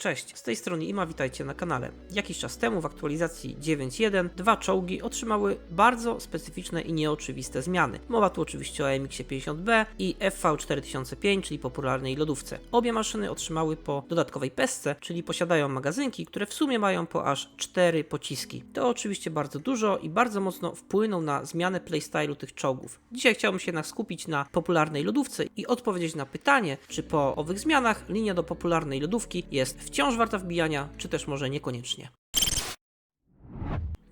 Cześć, z tej strony Ima, witajcie na kanale. Jakiś czas temu w aktualizacji 9.1 dwa czołgi otrzymały bardzo specyficzne i nieoczywiste zmiany. Mowa tu oczywiście o MX 50B i FV4005, czyli popularnej lodówce. Obie maszyny otrzymały po dodatkowej pesce, czyli posiadają magazynki, które w sumie mają po aż 4 pociski. To oczywiście bardzo dużo i bardzo mocno wpłyną na zmianę playstylu tych czołgów. Dzisiaj chciałbym się jednak skupić na popularnej lodówce i odpowiedzieć na pytanie, czy po owych zmianach linia do popularnej lodówki jest wciąż warta wbijania, czy też może niekoniecznie.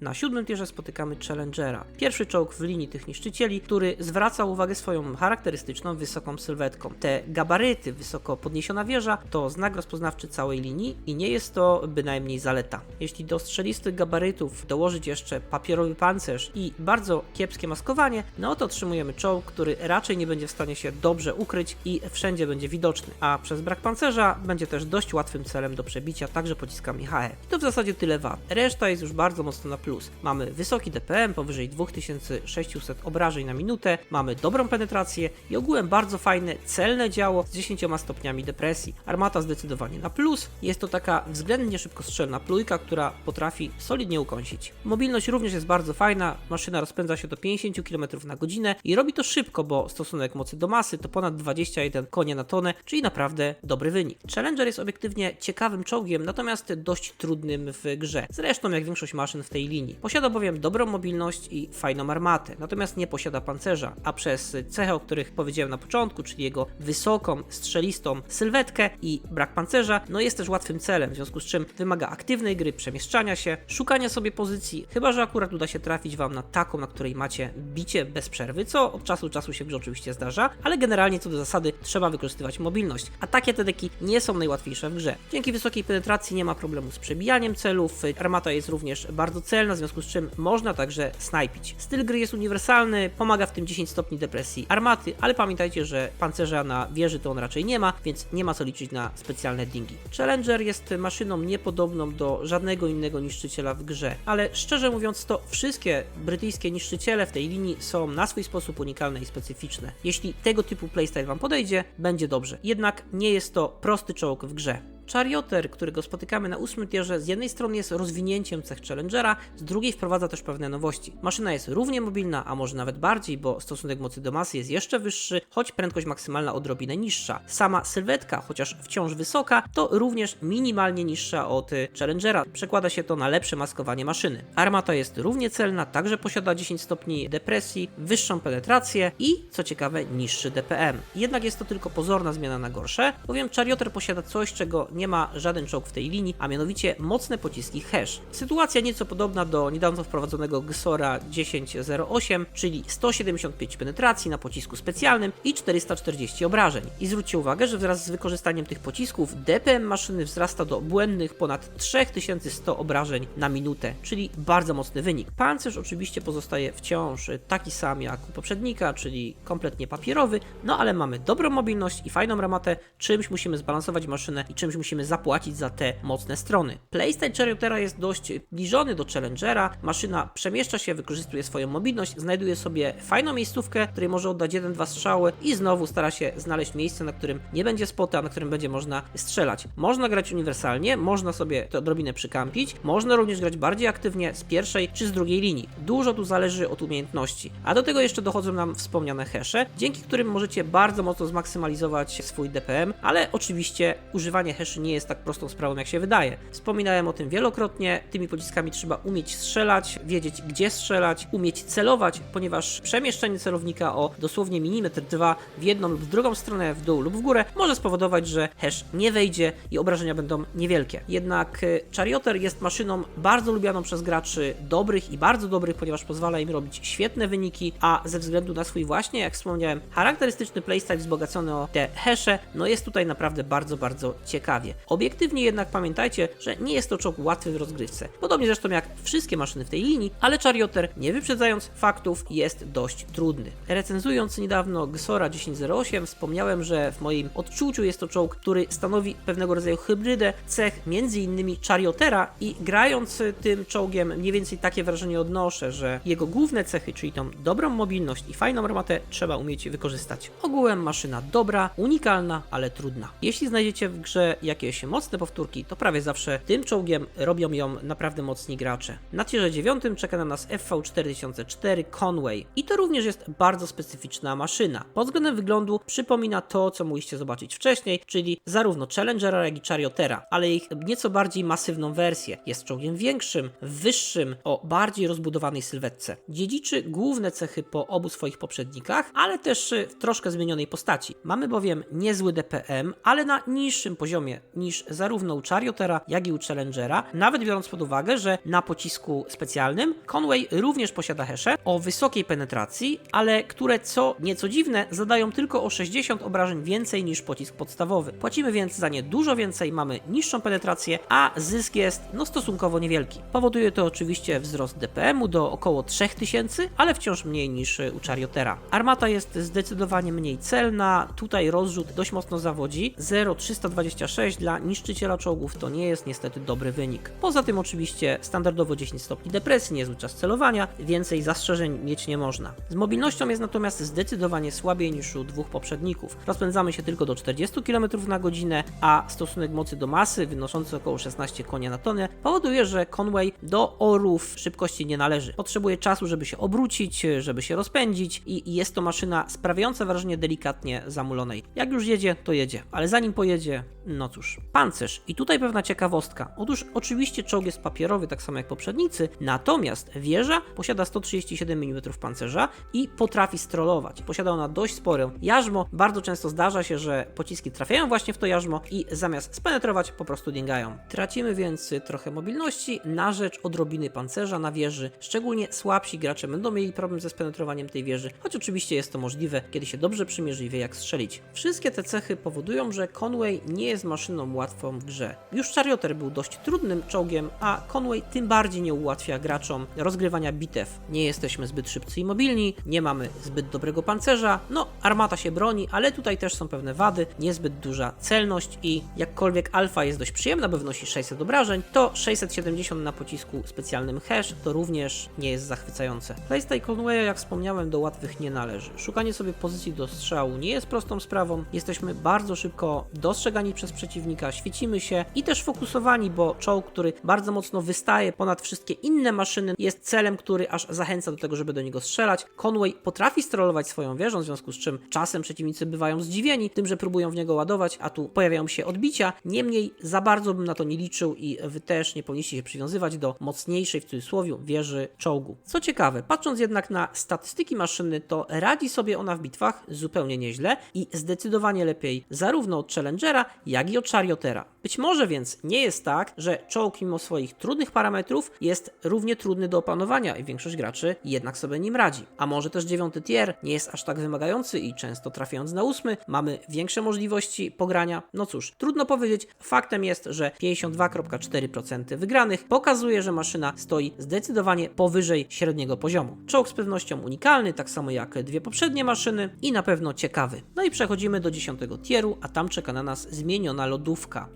Na siódmym tierze spotykamy Challengera. Pierwszy czołg w linii tych niszczycieli, który zwraca uwagę swoją charakterystyczną wysoką sylwetką. Te gabaryty, wysoko podniesiona wieża to znak rozpoznawczy całej linii i nie jest to bynajmniej zaleta. Jeśli do strzelistych gabarytów dołożyć jeszcze papierowy pancerz i bardzo kiepskie maskowanie, no to otrzymujemy czołg, który raczej nie będzie w stanie się dobrze ukryć i wszędzie będzie widoczny, a przez brak pancerza będzie też dość łatwym celem do przebicia także pociskami HE. I to w zasadzie tyle wad. Reszta jest już bardzo mocno na. Mamy wysoki DPM, powyżej 2600 obrażeń na minutę, mamy dobrą penetrację i ogółem bardzo fajne, celne działo z 10 stopniami depresji. Armata zdecydowanie na plus. Jest to taka względnie szybkostrzelna plujka, która potrafi solidnie ukąsić. Mobilność również jest bardzo fajna, maszyna rozpędza się do 50 km na godzinę i robi to szybko, bo stosunek mocy do masy to ponad 21 konie na tonę, czyli naprawdę dobry wynik. Challenger jest obiektywnie ciekawym czołgiem, natomiast dość trudnym w grze. Zresztą jak większość maszyn w tej linii linii. Posiada bowiem dobrą mobilność i fajną armatę, natomiast nie posiada pancerza, a przez cechy, o których powiedziałem na początku, czyli jego wysoką, strzelistą sylwetkę i brak pancerza, no jest też łatwym celem, w związku z czym wymaga aktywnej gry, przemieszczania się, szukania sobie pozycji, chyba że akurat uda się trafić Wam na taką, na której macie bicie bez przerwy, co od czasu do czasu się grze oczywiście zdarza, ale generalnie co do zasady trzeba wykorzystywać mobilność, a takie te deki nie są najłatwiejsze w grze. Dzięki wysokiej penetracji nie ma problemu z przebijaniem celów, armata jest również bardzo celna, w związku z czym można także snajpić. Styl gry jest uniwersalny, pomaga w tym 10 stopni depresji armaty, ale pamiętajcie, że pancerza na wieży to on raczej nie ma, więc nie ma co liczyć na specjalne dingi. Challenger jest maszyną niepodobną do żadnego innego niszczyciela w grze, ale szczerze mówiąc to wszystkie brytyjskie niszczyciele w tej linii są na swój sposób unikalne i specyficzne. Jeśli tego typu playstyle Wam podejdzie, będzie dobrze. Jednak nie jest to prosty czołg w grze. Charioter, którego spotykamy na ósmym tierze, z jednej strony jest rozwinięciem cech Challengera, z drugiej wprowadza też pewne nowości. Maszyna jest równie mobilna, a może nawet bardziej, bo stosunek mocy do masy jest jeszcze wyższy, choć prędkość maksymalna odrobinę niższa. Sama sylwetka, chociaż wciąż wysoka, to również minimalnie niższa od Challengera. Przekłada się to na lepsze maskowanie maszyny. Armata jest równie celna, także posiada 10 stopni depresji, wyższą penetrację i, co ciekawe, niższy DPM. Jednak jest to tylko pozorna zmiana na gorsze, bowiem Charioter posiada coś, czego nie ma żaden czołg w tej linii, a mianowicie mocne pociski hash. Sytuacja nieco podobna do niedawno wprowadzonego GSORa 1008, czyli 175 penetracji na pocisku specjalnym i 440 obrażeń. I zwróćcie uwagę, że wraz z wykorzystaniem tych pocisków DPM maszyny wzrasta do błędnych ponad 3100 obrażeń na minutę, czyli bardzo mocny wynik. Pancerz oczywiście pozostaje wciąż taki sam jak u poprzednika, czyli kompletnie papierowy, no ale mamy dobrą mobilność i fajną ramatę, czymś musimy zbalansować maszynę i czymś musimy zapłacić za te mocne strony. Playstyle Chariotera jest dość zbliżony do Challengera, maszyna przemieszcza się, wykorzystuje swoją mobilność, znajduje sobie fajną miejscówkę, której może oddać jeden, dwa strzały i znowu stara się znaleźć miejsce, na którym nie będzie spota, na którym będzie można strzelać. Można grać uniwersalnie, można sobie to odrobinę przykampić, można również grać bardziej aktywnie z pierwszej czy z drugiej linii. Dużo tu zależy od umiejętności. A do tego jeszcze dochodzą nam wspomniane hesze, dzięki którym możecie bardzo mocno zmaksymalizować swój DPM, ale oczywiście używanie heszy nie jest tak prostą sprawą jak się wydaje. Wspominałem o tym wielokrotnie, tymi pociskami trzeba umieć strzelać, wiedzieć gdzie strzelać, umieć celować, ponieważ przemieszczenie celownika o dosłownie milimetr dwa w jedną lub w drugą stronę, w dół lub w górę, może spowodować, że hash nie wejdzie i obrażenia będą niewielkie. Jednak y, Charioter jest maszyną bardzo lubianą przez graczy dobrych i bardzo dobrych, ponieważ pozwala im robić świetne wyniki, a ze względu na swój właśnie, jak wspomniałem, charakterystyczny playstyle wzbogacony o te hesze, no jest tutaj naprawdę bardzo, bardzo ciekawie. Obiektywnie jednak pamiętajcie, że nie jest to czołg łatwy w rozgrywce. Podobnie zresztą jak wszystkie maszyny w tej linii, ale Charioter, nie wyprzedzając faktów, jest dość trudny. Recenzując niedawno Gsora 1008, wspomniałem, że w moim odczuciu jest to czołg, który stanowi pewnego rodzaju hybrydę cech m.in. Chariotera i grając tym czołgiem mniej więcej takie wrażenie odnoszę, że jego główne cechy, czyli tą dobrą mobilność i fajną armatę trzeba umieć wykorzystać. Ogółem maszyna dobra, unikalna, ale trudna. Jeśli znajdziecie w grze jakiś jakieś mocne powtórki, to prawie zawsze tym czołgiem robią ją naprawdę mocni gracze. Na tierze 9 czeka na nas FV4004 Conway i to również jest bardzo specyficzna maszyna. Pod względem wyglądu przypomina to, co mogliście zobaczyć wcześniej, czyli zarówno Challengera, jak i Chariotera, ale ich nieco bardziej masywną wersję. Jest czołgiem większym, wyższym, o bardziej rozbudowanej sylwetce. Dziedziczy główne cechy po obu swoich poprzednikach, ale też y, w troszkę zmienionej postaci. Mamy bowiem niezły DPM, ale na niższym poziomie niż zarówno u Chariotera, jak i u Challengera, nawet biorąc pod uwagę, że na pocisku specjalnym Conway również posiada hesze o wysokiej penetracji, ale które co nieco dziwne zadają tylko o 60 obrażeń więcej niż pocisk podstawowy. Płacimy więc za nie dużo więcej, mamy niższą penetrację, a zysk jest no stosunkowo niewielki. Powoduje to oczywiście wzrost DPM-u do około 3000, ale wciąż mniej niż u Chariotera. Armata jest zdecydowanie mniej celna, tutaj rozrzut dość mocno zawodzi. 0,326 dla niszczyciela czołgów to nie jest niestety dobry wynik. Poza tym oczywiście standardowo 10 stopni depresji, niezły czas celowania, więcej zastrzeżeń mieć nie można. Z mobilnością jest natomiast zdecydowanie słabiej niż u dwóch poprzedników. Rozpędzamy się tylko do 40 km na godzinę, a stosunek mocy do masy wynoszący około 16 konia na tonę powoduje, że Conway do orów szybkości nie należy. Potrzebuje czasu, żeby się obrócić, żeby się rozpędzić i jest to maszyna sprawiająca wrażenie delikatnie zamulonej. Jak już jedzie, to jedzie, ale zanim pojedzie, no cóż. Pancerz. I tutaj pewna ciekawostka. Otóż oczywiście czołg jest papierowy, tak samo jak poprzednicy, natomiast wieża posiada 137 mm pancerza i potrafi strollować. Posiada ona dość spore jarzmo. Bardzo często zdarza się, że pociski trafiają właśnie w to jarzmo i zamiast spenetrować, po prostu dingają. Tracimy więc trochę mobilności na rzecz odrobiny pancerza na wieży. Szczególnie słabsi gracze będą mieli problem ze spenetrowaniem tej wieży, choć oczywiście jest to możliwe, kiedy się dobrze przymierzy i wie jak strzelić. Wszystkie te cechy powodują, że Conway nie jest maszyną łatwą w grze. Już Charioter był dość trudnym czołgiem, a Conway tym bardziej nie ułatwia graczom rozgrywania bitew. Nie jesteśmy zbyt szybcy i mobilni, nie mamy zbyt dobrego pancerza, no armata się broni, ale tutaj też są pewne wady, niezbyt duża celność i jakkolwiek alfa jest dość przyjemna, bo wnosi 600 obrażeń, to 670 na pocisku specjalnym hash to również nie jest zachwycające. Playstyle Conwaya, jak wspomniałem, do łatwych nie należy. Szukanie sobie pozycji do strzału nie jest prostą sprawą, jesteśmy bardzo szybko dostrzegani przez przeciwnika, świecimy się i też fokusowani, bo czołg, który bardzo mocno wystaje ponad wszystkie inne maszyny, jest celem, który aż zachęca do tego, żeby do niego strzelać. Conway potrafi strollować swoją wieżą, w związku z czym czasem przeciwnicy bywają zdziwieni tym, że próbują w niego ładować, a tu pojawiają się odbicia. Niemniej za bardzo bym na to nie liczył i wy też nie powinniście się przywiązywać do mocniejszej w cudzysłowie wieży czołgu. Co ciekawe, patrząc jednak na statystyki maszyny, to radzi sobie ona w bitwach zupełnie nieźle i zdecydowanie lepiej zarówno od Challengera, jak i od Chariotera. Być może więc nie jest tak, że czołg mimo swoich trudnych parametrów jest równie trudny do opanowania i większość graczy jednak sobie nim radzi. A może też dziewiąty tier nie jest aż tak wymagający i często trafiając na ósmy mamy większe możliwości pogrania. No cóż, trudno powiedzieć. Faktem jest, że 52,4% wygranych pokazuje, że maszyna stoi zdecydowanie powyżej średniego poziomu. Czołg z pewnością unikalny, tak samo jak dwie poprzednie maszyny i na pewno ciekawy. No i przechodzimy do 10 tieru, a tam czeka na nas zmieniona lodówka,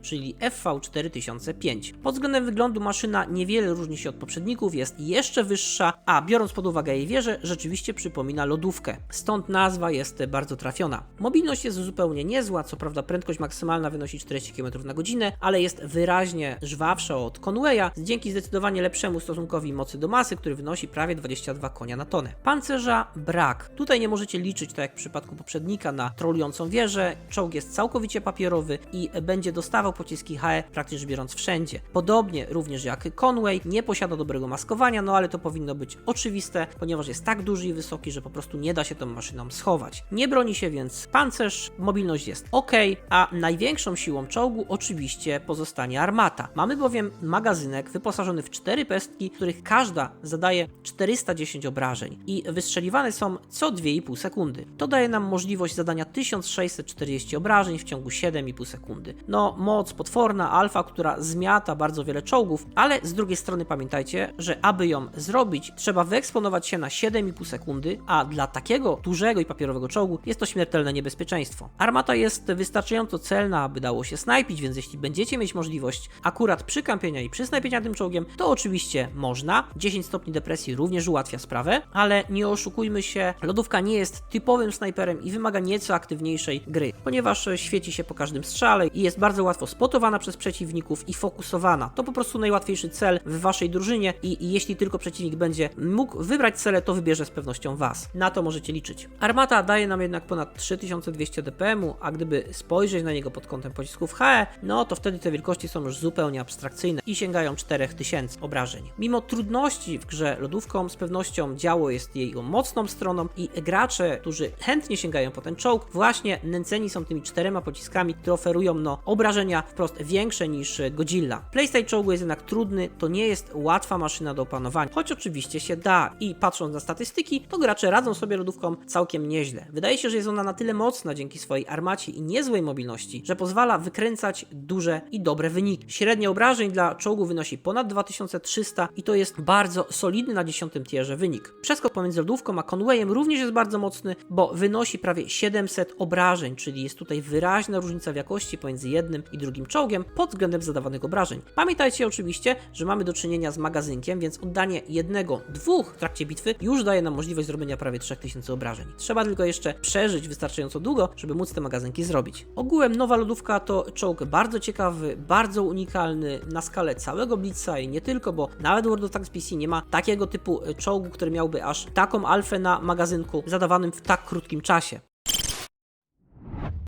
czyli FV4005. Pod względem wyglądu maszyna niewiele różni się od poprzedników, jest jeszcze wyższa, a biorąc pod uwagę jej wieżę, rzeczywiście przypomina lodówkę. Stąd nazwa jest bardzo trafiona. Mobilność jest zupełnie niezła, co prawda prędkość maksymalna wynosi 40 km na godzinę, ale jest wyraźnie żwawsza od Conwaya, dzięki zdecydowanie lepszemu stosunkowi mocy do masy, który wynosi prawie 22 konia na tonę. Pancerza brak. Tutaj nie możecie liczyć, tak jak w przypadku poprzednika, na trolującą wieżę. Czołg jest całkowicie papierowy i będzie dostawał pociski HE praktycznie biorąc wszędzie. Podobnie również jak Conway, nie posiada dobrego maskowania, no ale to powinno być oczywiste, ponieważ jest tak duży i wysoki, że po prostu nie da się tą maszyną schować. Nie broni się więc pancerz, mobilność jest ok, a największą siłą czołgu oczywiście pozostanie armata. Mamy bowiem magazynek wyposażony w cztery pestki, których każda zadaje 410 obrażeń i wystrzeliwane są co 2,5 sekundy. To daje nam możliwość zadania 1640 obrażeń w ciągu 7,5 sekundy. No, moc potworna, alfa, która zmiata bardzo wiele czołgów, ale z drugiej strony pamiętajcie, że aby ją zrobić, trzeba wyeksponować się na 7,5 sekundy, a dla takiego dużego i papierowego czołgu jest to śmiertelne niebezpieczeństwo. Armata jest wystarczająco celna, aby dało się snajpić, więc jeśli będziecie mieć możliwość akurat przy kampienia i przy snajpienia tym czołgiem, to oczywiście można. 10 stopni depresji również ułatwia sprawę, ale nie oszukujmy się, lodówka nie jest typowym snajperem i wymaga nieco aktywniejszej gry, ponieważ świeci się po każdym strzale i jest bardzo łatwo spotowana przez przeciwników i fokusowana. To po prostu najłatwiejszy cel w waszej drużynie i, i jeśli tylko przeciwnik będzie mógł wybrać cele, to wybierze z pewnością was. Na to możecie liczyć. Armata daje nam jednak ponad 3200 dpm, a gdyby spojrzeć na niego pod kątem pocisków HE, no to wtedy te wielkości są już zupełnie abstrakcyjne i sięgają 4000 obrażeń. Mimo trudności w grze lodówką, z pewnością działo jest jej mocną stroną i gracze, którzy chętnie sięgają po ten czołg, właśnie nęceni są tymi czterema pociskami, które oferują no, obrażenia wprost większe niż Godzilla. Playstyle czołgu jest jednak trudny, to nie jest łatwa maszyna do opanowania, choć oczywiście się da i patrząc na statystyki, to gracze radzą sobie lodówką całkiem nieźle. Wydaje się, że jest ona na tyle mocna dzięki swojej armacie i niezłej mobilności, że pozwala wykręcać duże i dobre wyniki. Średnia obrażeń dla czołgu wynosi ponad 2300 i to jest bardzo solidny na 10 tierze wynik. Przeskok pomiędzy lodówką a Conwayem również jest bardzo mocny, bo wynosi prawie 700 obrażeń, czyli jest tutaj wyraźna różnica w jakości pomiędzy jednym i drugim czołgiem pod względem zadawanych obrażeń. Pamiętajcie oczywiście, że mamy do czynienia z magazynkiem, więc oddanie jednego, dwóch w trakcie bitwy już daje nam możliwość zrobienia prawie 3000 obrażeń. Trzeba tylko jeszcze przeżyć wystarczająco długo, żeby móc te magazynki zrobić. Ogółem nowa lodówka to czołg bardzo ciekawy, bardzo unikalny na skalę całego Blitza i nie tylko, bo nawet World of Tanks PC nie ma takiego typu czołgu, który miałby aż taką alfę na magazynku zadawanym w tak krótkim czasie.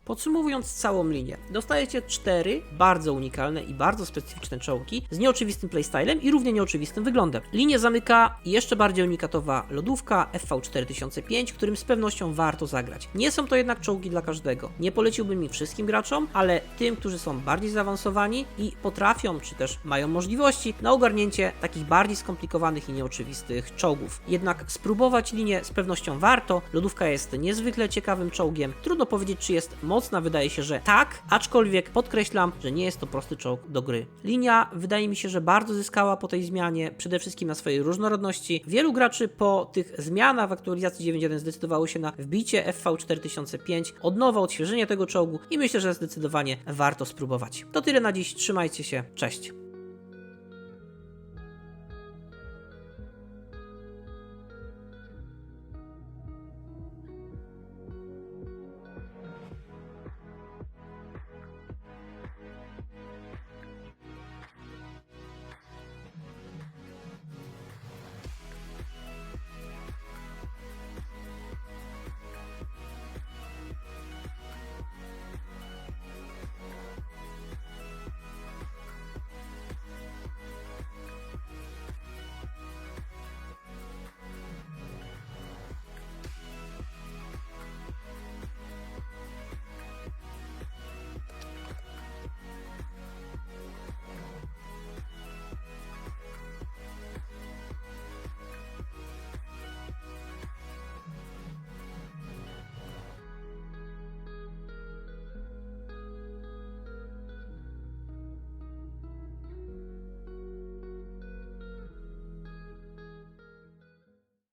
Podsumowując całą linię, dostajecie cztery bardzo unikalne i bardzo specyficzne czołgi z nieoczywistym playstylem i równie nieoczywistym wyglądem. Linię zamyka jeszcze bardziej unikatowa lodówka FV4005, którym z pewnością warto zagrać. Nie są to jednak czołgi dla każdego. Nie poleciłbym ich wszystkim graczom, ale tym, którzy są bardziej zaawansowani i potrafią, czy też mają możliwości na ogarnięcie takich bardziej skomplikowanych i nieoczywistych czołgów. Jednak spróbować linię z pewnością warto. Lodówka jest niezwykle ciekawym czołgiem. Trudno powiedzieć, czy jest mocna, wydaje się, że tak, aczkolwiek podkreślam, że nie jest to prosty czołg do gry. Linia wydaje mi się, że bardzo zyskała po tej zmianie, przede wszystkim na swojej różnorodności. Wielu graczy po tych zmianach w aktualizacji 9.1 zdecydowało się na wbicie FV4005, od nowa odświeżenie tego czołgu i myślę, że zdecydowanie warto spróbować. To tyle na dziś, trzymajcie się, cześć.